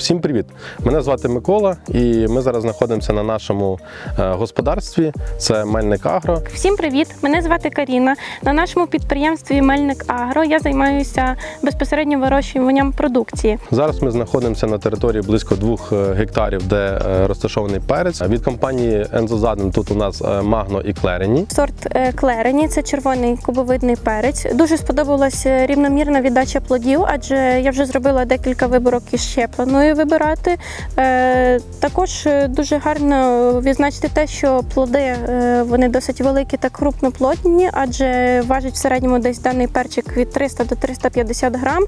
Всім привіт! Мене звати Микола, і ми зараз знаходимося на нашому е, господарстві. Це Мельник Агро. Всім привіт! Мене звати Каріна. На нашому підприємстві Мельник Агро я займаюся безпосередньо вирощуванням продукції. Зараз ми знаходимося на території близько двох е, гектарів, де е, розташований перець. Від компанії Ензозаден тут у нас Магно і Клерені. Сорт Клерені це червоний кубовидний перець. Дуже сподобалася рівномірна віддача плодів, адже я вже зробила декілька виборок і ще планую вибирати. Е, Також е, дуже гарно відзначити те, що плоди е, вони досить великі та крупноплодні, адже важить в середньому десь даний перчик від 300 до 350 грам.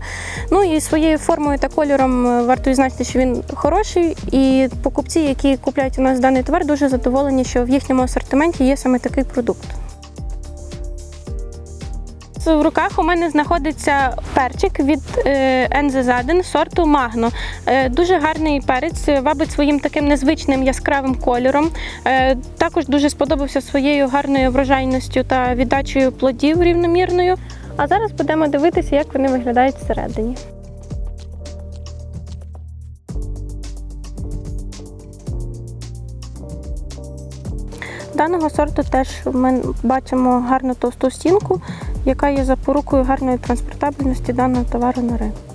Ну і своєю формою та кольором варто відзначити, що він хороший, і покупці, які купляють у нас даний товар, дуже задоволені, що в їхньому асортименті є саме такий продукт. В руках у мене знаходиться перчик від Ензезаден сорту Магно. Е, Дуже гарний перець, вабить своїм таким незвичним яскравим кольором. Е, Також дуже сподобався своєю гарною врожайністю та віддачею плодів рівномірною. А зараз будемо дивитися, як вони виглядають всередині. Даного сорту теж ми бачимо гарну товсту стінку, яка є запорукою гарної транспортабельності даного товару на ринку.